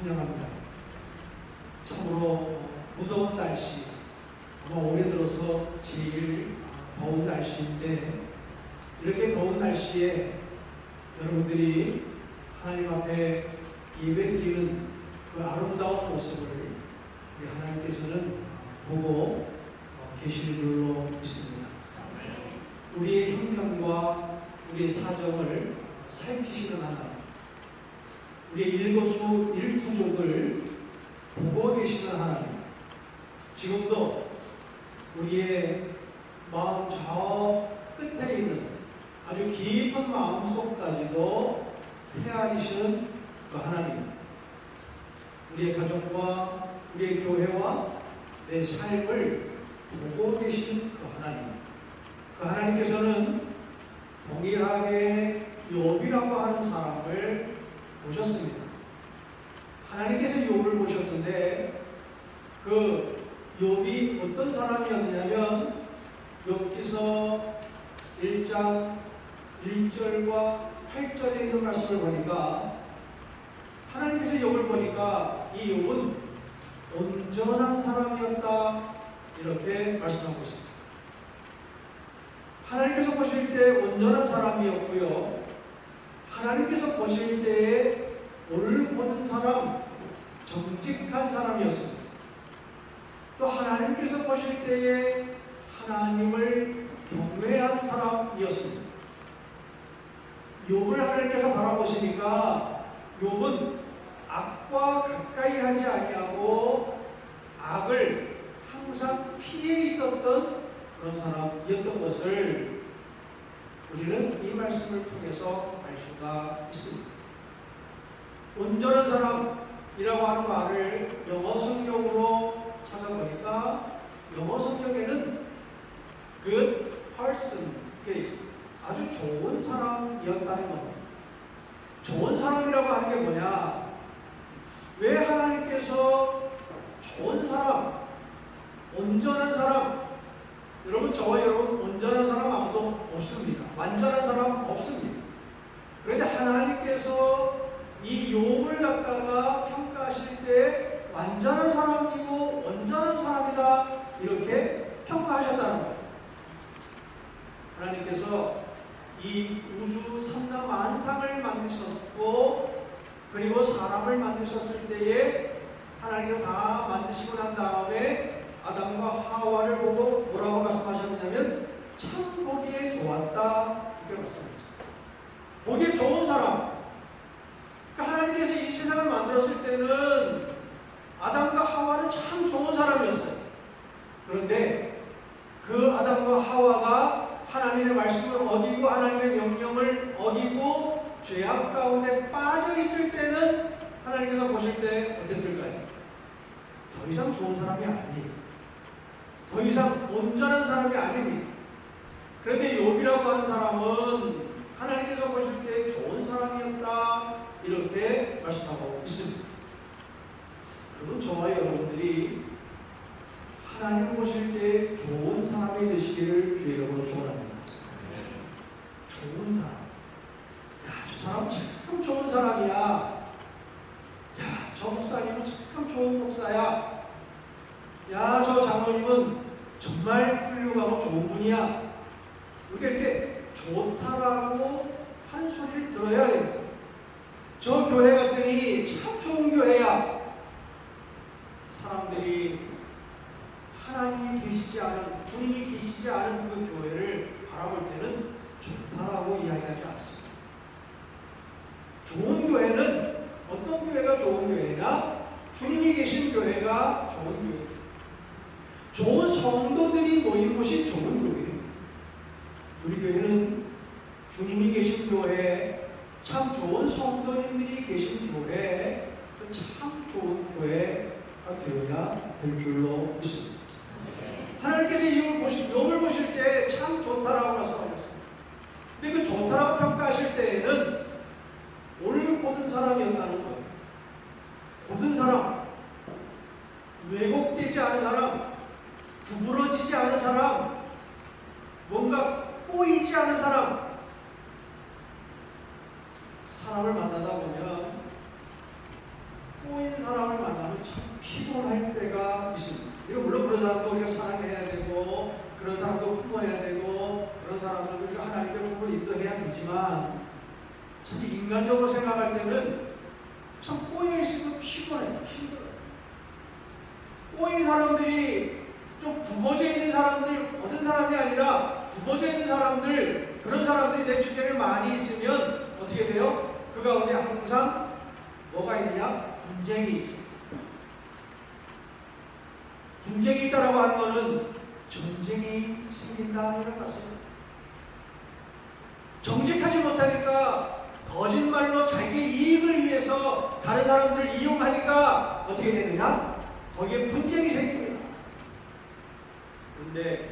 환영합니다. 참으로 무더운 날씨, 아마 올해 들어서 제일 더운 날씨인데 이렇게 더운 날씨에 여러분들이 하나님 앞에 예배드리는 그 아름다운 모습을 우리 하나님께서는 보고 어, 계시는 줄로 믿습니다. 우리의 형편과 우리의 사정을 살피시는 하나님, 우리의 일거수 일투족을 보고 계시는 하나님, 지금도 우리의 마음 저 끝에 있는 아주 깊은 마음 속까지도 헤아리시는 그 하나님, 우리의 가정과 우리의 교회와 내 삶을 보고 계신 그 하나님, 그 하나님께서는 동일하게 욥이라고 하는 사람을 보셨습니다. 하나님께서 욥을 보셨는데 그 욥이 어떤 사람이었냐면 욥기서 1장 1절과 8절에 있는 말씀을 보니까 하나님께서 욥을 보니까 이 욥은 온전한 사람이었다 이렇게 말씀하고 있습니다. 하나님께서 보실 때 온전한 사람이었고요. 하나님께서 보실 때에 옳고든 사람, 정직한 사람이었습니다. 또 하나님께서 보실 때에 하나님을 경외하는 사람이었습니다. 욥을 하나님께서 바라보시니까 욥은 악과 가까이 하지 아니하고 악을 항상 피해 있었던 그런 사람이었던 것을 우리는 이 말씀을 통해서 알 수가 있습니다. 온전한 사람이라고 하는 말을 영어 성경으로 찾아보니까 영어 성경에는 good person, 아주 좋은 사람이었다는 겁니다. 좋은 사람이라고 하는 게 뭐냐? 왜 하나님께서 좋은 사람, 온전한 사람, 여러분 저와 여러분 온전한 사람 아무도 없습니다. 완전한 사람 없습니다. 그런데 하나님께서 이 욥을 갖다가 평가하실 때 완전한 사람이고 온전한 사람이다 이렇게 평가하셨다는 거예요. 하나님께서 이 우주 삼라 만상을 만드셨고 그리고 사람을 만드셨을 때에 하나님께서 다 만드시고 난 다음에 아담과 하와를 보고 뭐라고 말씀하셨냐면 참 보기에 좋았다 이렇게 말씀하셨어요. 보기에 좋은 사람. 그러니까 하나님께서 이 세상을 만들었을 때는 아담과 하와는 참 좋은 사람이었어요. 그런데 그 아담과 하와가 하나님의 말씀을 어기고 하나님의 명령을 어기고 죄악 가운데 빠져 있을 때는 하나님께서 보실 때 어땠을까요? 더 이상 좋은 사람이 아니에요. 더 이상 온전한 사람이 아닙니다. 그런데 욥이라고 하는 사람은 하나님께서 보실 때 좋은 사람이었다 이렇게 말씀하고 있습니다. 여러분 저와 여러분들이 하나님 보실 때 좋은 사람이 되시기를 주의 이름으로 축원합니다. 좋은 사람. 야, 저 사람 참 좋은 사람이야. 야, 저 목사님은 참 좋은 목사야. 야, 저 장로님은 정말 훌륭하고 좋은 분이야. 이렇게 이렇게 좋다라고 한 소리를 들어야 됩니다. 저 교회 같으니 참 좋은 교회야. 사람들이 하나님이 계시지 않은, 주님이 계시지 않은 그 교회를 바라볼 때는 좋다라고 이야기하지 않습니다. 좋은 교회는 어떤 교회가 좋은 교회냐? 주님이 계신 교회가 좋은 교회. 좋은 성도들이 모인 곳이 좋은 교회예요. 우리 교회는 주님이 계신 교회, 참 좋은 성도님들이 계신 교회, 그 참 좋은 교회가 교회가 될 줄로 믿습니다. 하나님께서 이걸 보실, 욥을 보실 때 참 좋다라고 말씀하셨습니다. 근데 그 좋다라고 평가하실 때에는 옳은 고든 사람이었다는 거예요. 고든 사람, 왜곡되지 않은 사람, 구부러지지 않은 사람, 뭔가 꼬이지 않은 사람, 사람을 만나다 보면 꼬인 피곤할 때가 있습니다. 물론 그런 사람도 우리가 사랑해야 되고 그런 사람도 품어야 되고 그런 사람들도 우리가 하나님의 품을 인도해야 되지만 사실 인간적으로 생각할 때는 참 꼬여 있으면 피곤해요. 힘들어요. 꼬인 사람들이 좀 굽어져 있는 사람들, 고든 사람이 아니라 굽어져 있는 사람들, 그런 사람들이 내 주변에 많이 있으면 어떻게 돼요? 그 가운데 항상 뭐가 있냐? 분쟁이 있어. 분쟁이 있다라고 하는 것은 전쟁이 생긴다 이런 말씀입니다. 정직하지 못하니까 거짓말로 자기의 이익을 위해서 다른 사람들을 이용하니까 어떻게 되느냐? 거기에 분쟁이 생깁니다. 그런데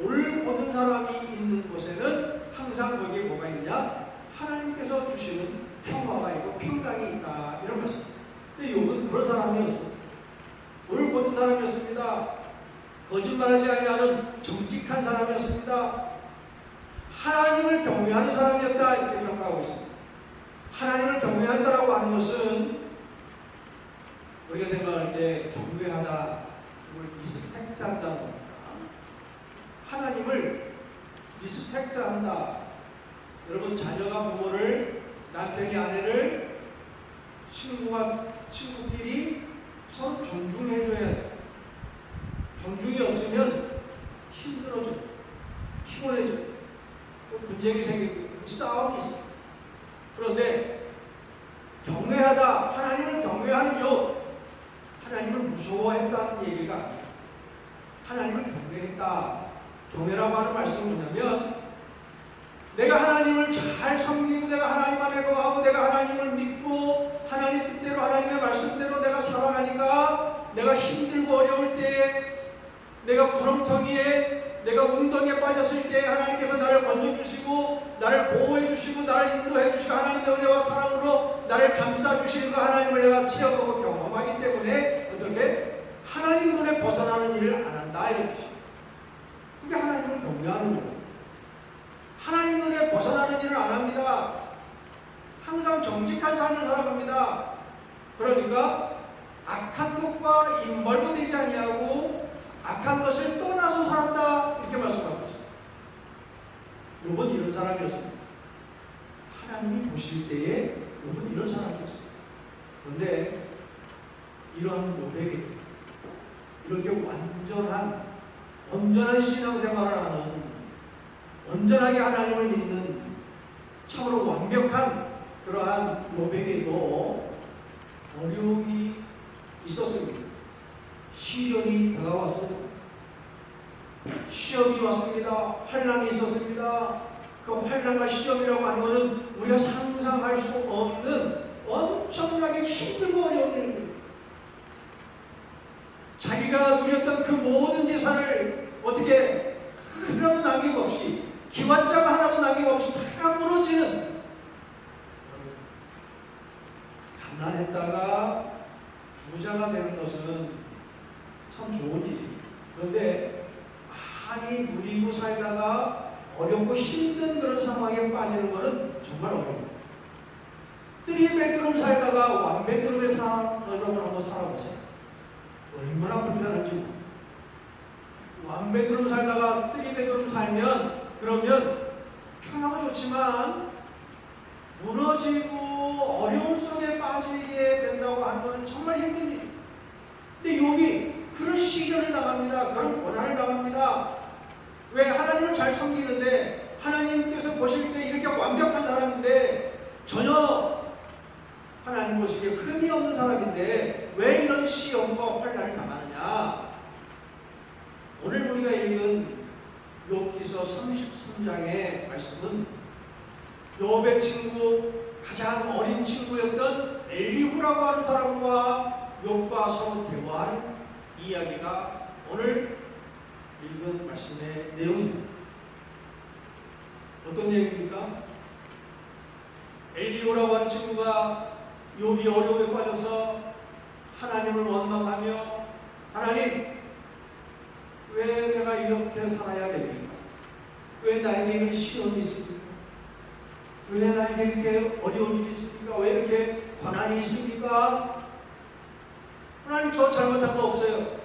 올 고든 사람이 있는 곳에는 항상 거기에 뭐가 있느냐? 하나님께서 주시는 평화가 있고 평강이 있다. 이런 말씀. 근데 욥은 그런 사람이었어요. 올 고든 사람이었습니다. 거짓말하지 아니하는 정직한 사람이었습니다. 하나님을 경외하는 사람이었다. 이렇게 평가하고 있습니다. 하나님을 경외한다라고 하는 것은 우리가 생각할 때 경외하다, 이걸 리스펙트 한다는 겁니다. 하나님을 리스펙트 한다. 여러분, 자녀가 부모를, 남편이 아내를, 친구가, 친구끼리 서로 존중해줘야 돼. 존중이 없으면 힘들어져. 피곤해져. 또 분쟁이 생기고, 싸움이 있어. 그런데 경외하다, 하나님을 경외하는 요 하나님을 무서워했다는 얘기가. 하나님을 경외했다. 경외라고 하는 말씀은 뭐냐면 내가 하나님을 잘 섬기고 내가 하나님 안에 거하고 내가 하나님을 믿고 하나님 뜻대로 하나님의 말씀대로 내가 살아가니까 내가 힘들고 어려울 때 내가 구렁텅이에 내가 웅덩이에 빠졌을 때 하나님께서 나를 건져주시고 나를 보호해주시고 나를 인도해주시고 하나님의 은혜와 사랑으로 나를 감싸주시는 그 하나님을 내가 체험하고 경험하기 때문에 어떻게 하나님 눈에 벗어나는 일을 안 한다 뜻이죠. 그게 하나님을 경외하는 거예요. 하나님 눈에 벗어나는 일을 안 합니다. 항상 정직한 삶을 살아갑니다. 그러니까 악한 것과 인벌거되지 아니하고 악한 것을 떠나서 산다 이렇게 말씀하고 있어요. 요번 이런 사람이었습니다. 하나님이 보실 때에 요번 이런 사람이었어요. 그런데 이러한 노력이 이렇게 완전한 온전한 신앙생활을 하는 온전하게 하나님을 믿는 참으로 완벽한 그러한 노백에도 어려움이 있었습니다. 시련이 다가왔습니다. 시험이 왔습니다. 환란이 있었습니다. 그 환란과 시험이라고 하는 것은 우리가 상상할 수 없는 엄청나게 힘들고 어려운 일입니다. 자기가 누렸던 그 모든 재산을 어떻게 하나도 남김없이 기왓장 하나도 남김없이 다 무너지는 가난했다가 부자가 되는 것은 참 좋은 일이지. 그런데 많이 누리고 살다가 어렵고 힘든 그런 상황에 빠지는 것은 정말 어려워요. 뜨리베드룸 살다가 완베드룸에 사, 여러분 한번 살아보세요. 불편한지. 완베드룸 살다가 뜨리베드룸 살면 그러면 평화가 좋지만 무너지고 어려움 속에 빠지게 된다고 하는 것은 정말 힘든 일. 근데 여기 그런 시련을 당합니다. 그런 고난을 당합니다. 왜 하나님을 잘 섬기는데 하나님께서 보실 때 이렇게 완벽한 사람인데 전혀 하나님 보시기에 흠이 없는 사람인데 왜 이런 시험과 환란을 당하 느냐? 오늘 우리가 읽은 욥기서 33장의 말씀은 욥의 친구 가장 어린 친구였던 엘리후라고 하는 사람과 욥과 서로 대화하는 이야기가 오늘 읽은 말씀의 내용입니다. 어떤 내용입니까? 엘리후라고 하는 친구가 욥이 어려움에 빠져서 하나님을 원망하며 하나님 왜 내가 이렇게 살아야 됩니까? 왜 나에게 시험이 있습니까? 왜 나에게 이렇게 어려움이 있습니까? 왜 이렇게 고난이 있습니까? 하나님 저 잘못한 거 없어요.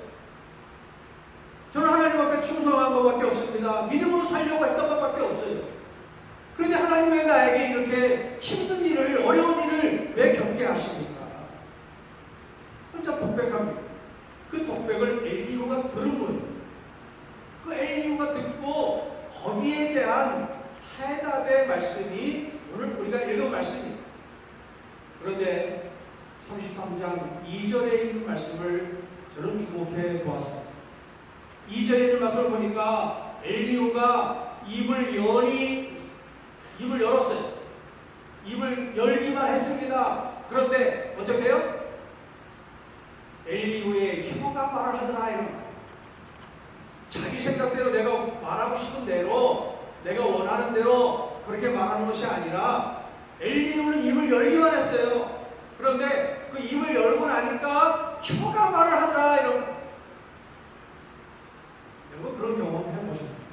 저는 하나님 앞에 충성한 것밖에 없습니다. 믿음으로 살려고 했던 것밖에 없어요. 그런데 하나님 왜 나에게 이렇게 힘든 일을, 어려운 일을 왜 겪게 하십니까? 혼자 독백합니다. 그 독백을 엘리후가 들은 거예요. 그 엘리후가 듣고 거기에 대한 해답의 말씀이 오늘 우리가 읽은 말씀입니다. 그런데 33장 2절에 있는 말씀을 저는 주목해 보았습니다. 2절에 있는 말씀을 보니까 엘리후가 입을 열이 입을 열었어요. 입을 열기만 했습니다. 그런데 어떻게 해요? 엘리후의 혀가 말을 하더라 이런 말. 자기 생각대로 내가 말하고 싶은 대로 내가 원하는 대로 그렇게 말하는 것이 아니라 엘리후는 입을 열기만 했어요. 그런데 그 입을 열고 나니까 혀가 말을 하더라 이런 말. 여러분 그런 경험 해보셨나요?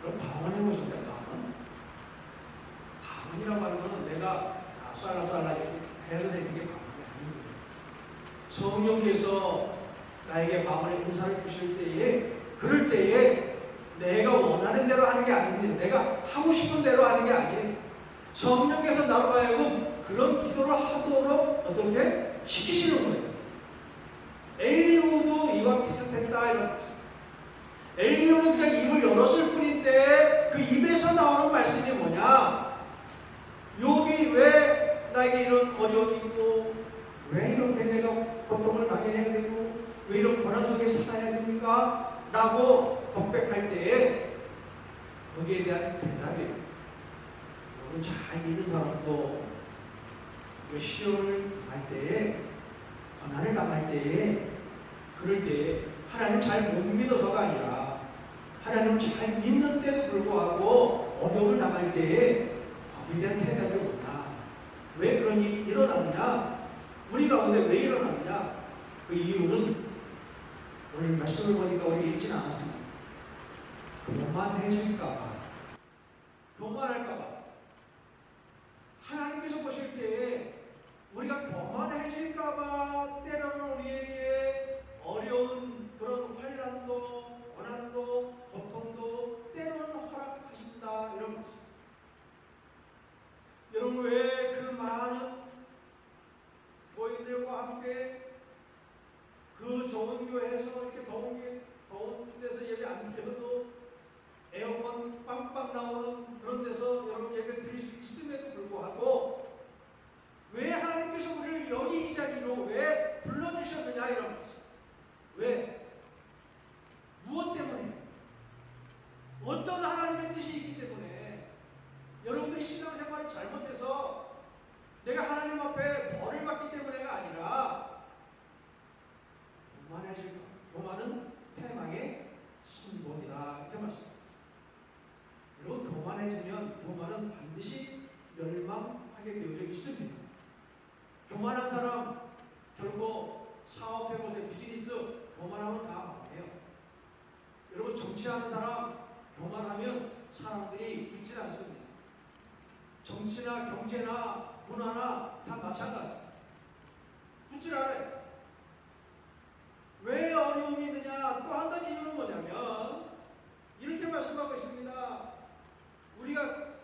그럼 방언 해보셨나요? 방언? 방언이라고 하는 것은 내가 아싸라싸라 해야 되는 게 방언이 아닙니다. 성령께서 나에게 방언의 은사를 주실 때에 그럴 때에 내가 원하는 대로 하는 게 아닙니다. 내가 하고 싶은 대로 하는 게 아니에요. 성령께서 나로 하여금 그런 기도를 하도록 어떻게 시키시는 거예요. 엘리후도 이와 비슷했다 이런 거죠. 엘리후는 그냥 입을 열었을 뿐인데 그 입에서 나오는 말씀이 뭐냐? 욥이 왜 나에게 이런 어려움이 있고 왜 이렇게 내가 고통을 당해야 되고 왜 이런 고난 속에 살아야 됩니까? 라고 독백할 때에 거기에 대한 대답이 여러분 잘 믿는 사람도 그 시험을 당할 때에 고난을 당할 때에 그럴 때에 하나님 잘 못 믿어서가 아니라 하나님 잘 믿는데도 불구하고 어려움을 당할 때에 거기에 대한 대답이 뭐냐 왜 그런 일이 일어났냐 우리 가운데 왜 일어났냐? 그 이유는 오늘 말씀을 보니까 우리 읽지는 않았습니다. 교만해질까봐 교만할까봐. 하나님께서 보실 때에 우리가 교만해질까봐 때로는 우리에게 어려운 그런 환란도 고난도 고통도 때로는 허락하신다 이런 말씀. 여러분 왜 그 많은 교인들과 함께 그 좋은 교회에서 이렇게 더운 게 더운 데서 예배 안 드려도 에어컨 빵빵 나오는 그런 데서 여러분 예배 드릴 수 있음에도 불구하고 왜 하나님께서 우리를 여기 이 자리로 왜 불러주셨느냐 이런 거죠. 왜? 무엇 때문에? 어떤 하나님의 뜻이 있기 때문에 여러분들이 신앙생활이 잘못해서 내가 하나님 앞에 벌을 받기 때문에가 아니라 교만해질 것. 교만은 태망의 순본이다. 이렇게 말씀합니다. 여러분 교만해지면 교만은 반드시 멸망하게 되어져 있습니다. 교만한 사람 결국 사업해보세요. 비즈니스 교만하면 다 망해요. 여러분 정치하는 사람 교만하면 사람들이 듣지 않습니다. 정치나 경제나 문화나 다 마찬가지. 듣질 않아요. 왜 어려움이 있느냐? 또 한 가지 이유는 뭐냐면 이렇게 말씀하고 있습니다. 우리가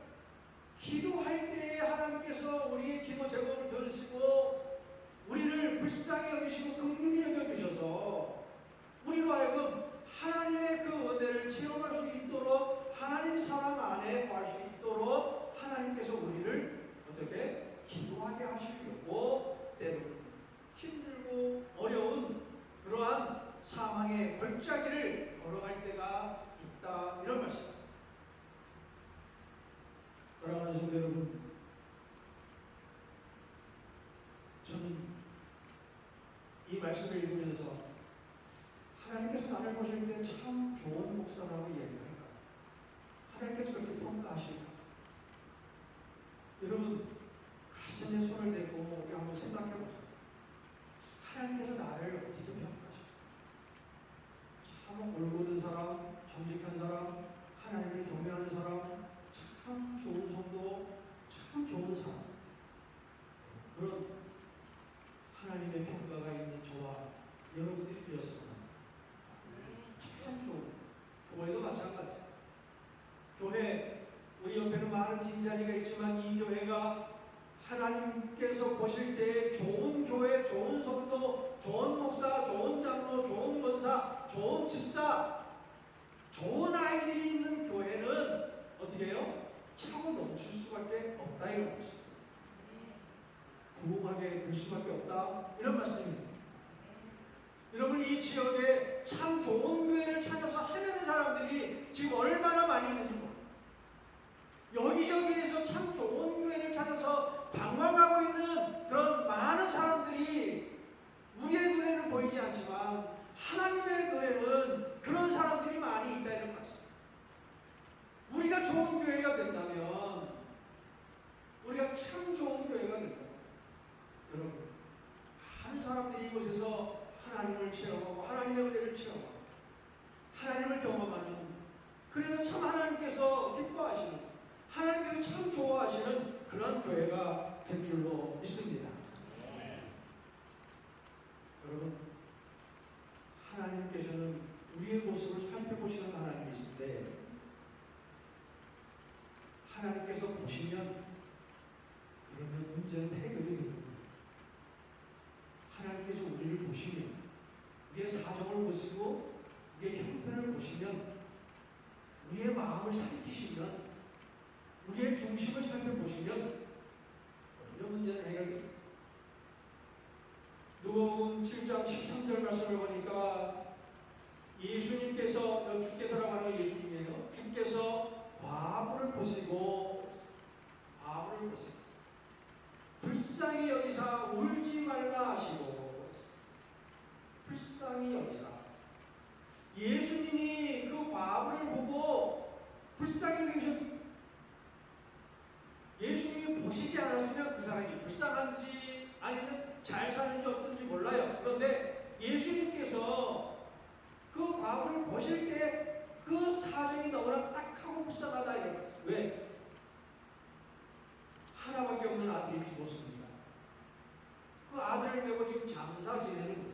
기도할 때에 하나님께서 우리의 기도 제목을 들으시고 우리를 불쌍히 여기시고 긍휼히 여겨주셔서 우리로 하여금 하나님의 그 은혜를 체험할 수 있도록 하나님 사람 안에 거할 수 있도록 하나님께서 우리를 어떻게 기도하게 하시려고 때로는 힘들고 어려운 그러한 사망의 골짜기를 걸어갈 때가 있다 이런 말씀. 사랑하는 성도 여러분, 저는 이 말씀을 읽으면서 하나님께서 나를 때참 좋은 목사라고 얘기할까? 하나님께서 그렇게 평가하실까? 여러분, 가슴에 손을 대고 우리 한번 생각해 보세요. 하나님께서 나를 어떻게 평가하실까? 참 올곧은 사람, 정직한 사람, 하나님을 경외하는 사람, 참 좋은 성도, 참 좋은 사람. 그런 하나님의 평가가 하나님께서 보실 때 좋은 교회, 좋은 성도, 좋은 목사, 좋은 장로, 좋은 권사, 좋은 집사, 좋은 아이들이 있는 교회는 어떻게 해요? 차고 넘칠 수밖에 없다 이런 것입니다. 구음하게 될 수밖에 없다 이런 말씀입니다. 여러분 이 지역에 참 좋은 교회를 찾아서 헤매는 사람들이 지금 얼마나 많이 있는지. 여기저기에서 참 좋은 교회를 찾아서 방황하고 있는 그런 많은 사람들이 우리의 눈에는 보이지 않지만 하나님의 눈에는 그런 사람들이 많이 있다 이런 말씀. 우리가 좋은 교회가 된다면 우리가 참 좋은 교회가 된다. 여러분 많은 사람들이 이곳에서 하나님을 체험하고 하나님의 은혜를 체험하고 하나님을 경험하는 그래서 참 하나님께서 기뻐하시는 하나님께서 참 좋아하시는 그런 교회가 될 줄로 믿습니다. 여러분 하나님께서는 우리의 모습을 살펴보시는 하나님이신데 하나님께서 보시면 그러면 문제는 해결이 됩니다. 하나님께서 우리를 보시면 우리의 사정을 보시고 우리의 형편을 보시면 우리의 마음을 살피시면 우리의 중심을 살펴보시면 어느 문제는 해결됩니다. 누가복음 7장 13절 말씀을 보니까 예수님께서 주께서라고 하는 예수님이에요. 주께서 과부를 보시고 과부를 보시고 불쌍히 여기사 울지 말라 하시고 불쌍히 여기사 예수님이 그 과부를 보고 불쌍히 여기셨습니다. 예수님이 보시지 않았으면 그 사람이 불쌍한지 아니면 잘 사는지 어떤지 몰라요. 그런데 예수님께서 그 과부를 보실 때 그 사정이 너무나 딱하고 불쌍하다. 왜? 하나밖에 없는 아들이 죽었습니다. 그 아들을 메고 지금 장사 지내는.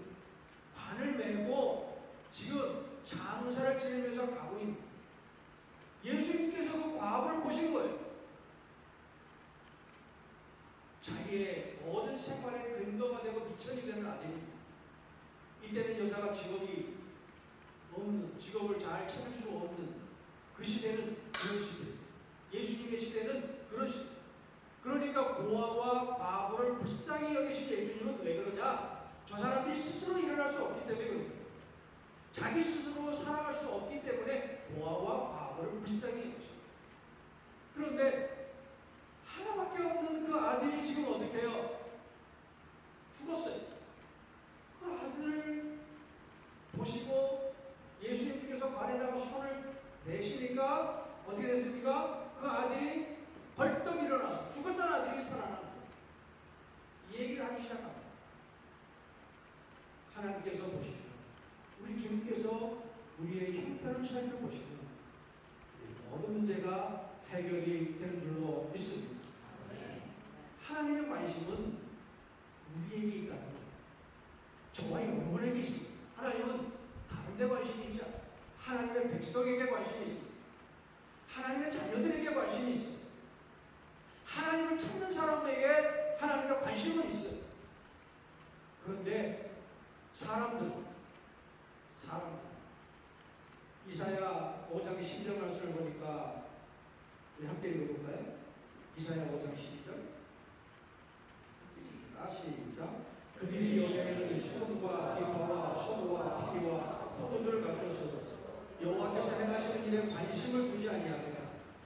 관을 메고 지금 장사를 지내면서 가고 있는. 예수님께서 그 과부를 보신 거예요. 자기의 모든 생활의 근거가 되고 미천이 되는 아들입니다. 이때는 여자가 직업이 없는, 직업을 잘 찾을 수 없는 그 시대는 그런 시대. 예수님의 시대는 그런 시대. 그러니까 고아와 과부를 불쌍히 여기신 예수님은 왜 그러냐? 저 사람들이 스스로 일어날 수 없기 때문에 거예요. 자기 스스로 살아갈 수 없기 때문에 고아와 과부를 불쌍히 여기십니다. 그런데 하나밖에 없는 그 아들이 지금 어떻게 해요? 죽었어요. 그 아들을 보시고 예수님께서 관에다가 손을 대시니까 어떻게 됐습니까? 그 아들이 벌떡 일어나 죽었던 아들이 거예요. 이 얘기를 하기 시작합니다. 하나님께서 보시죠. 우리 주님께서 우리의 형편을 살펴보시면 모든 문제가 해결이 되는 줄로 믿습니다. 하나님의 관심은 우리에게 있다는 거예요. 저와 여러분에게 있습니다. 하나님은 다른 데 관심이 있지 않아요. 하나님의 백성에게 관심이 있습니다. 하나님의 자녀들에게 관심이 있습니다. 하나님을 찾는 사람에게 하나님의 관심은 있어요. 그런데 사람들, 사람들, 이사야 5장 10절 말씀을 보니까 우리 함께 읽어볼까요? 이사야 5장 12절. 시작. 그들이 여기에는 손과 기파와 소와 피와 포도주를 갖추었소서. 여호와께서 행하시는 일에 관심을 두지 아니하며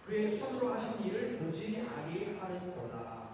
그의 손으로 하신 일을 보지 아니하는도다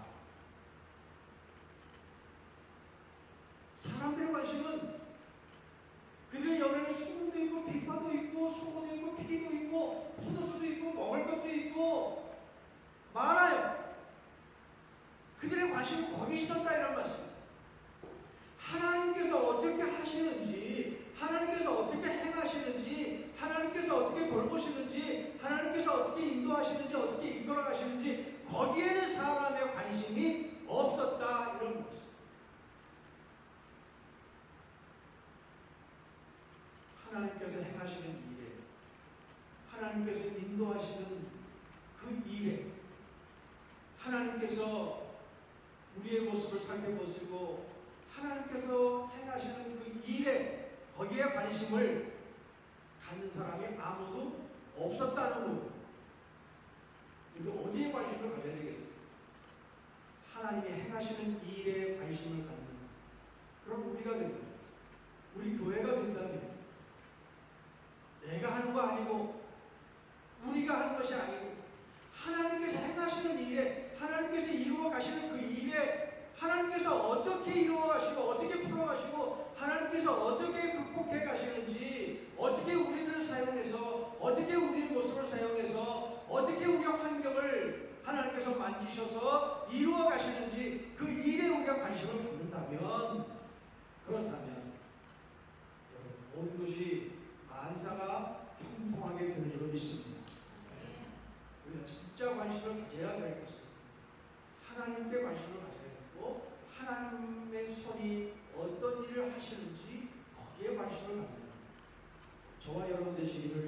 좀 만지셔서 이루어 가시는지 그 일에 우리가 관심을 갖는다면 그렇다면 모든 것이 만사가 평통하게 되는 줄로 믿습니다. 우리가 진짜 관심을 가져야 될 것은 하나님께 관심을 가져야 되고 하나님의 손이 어떤 일을 하시는지 거기에 관심을 갖는 저와 여러분 되시기를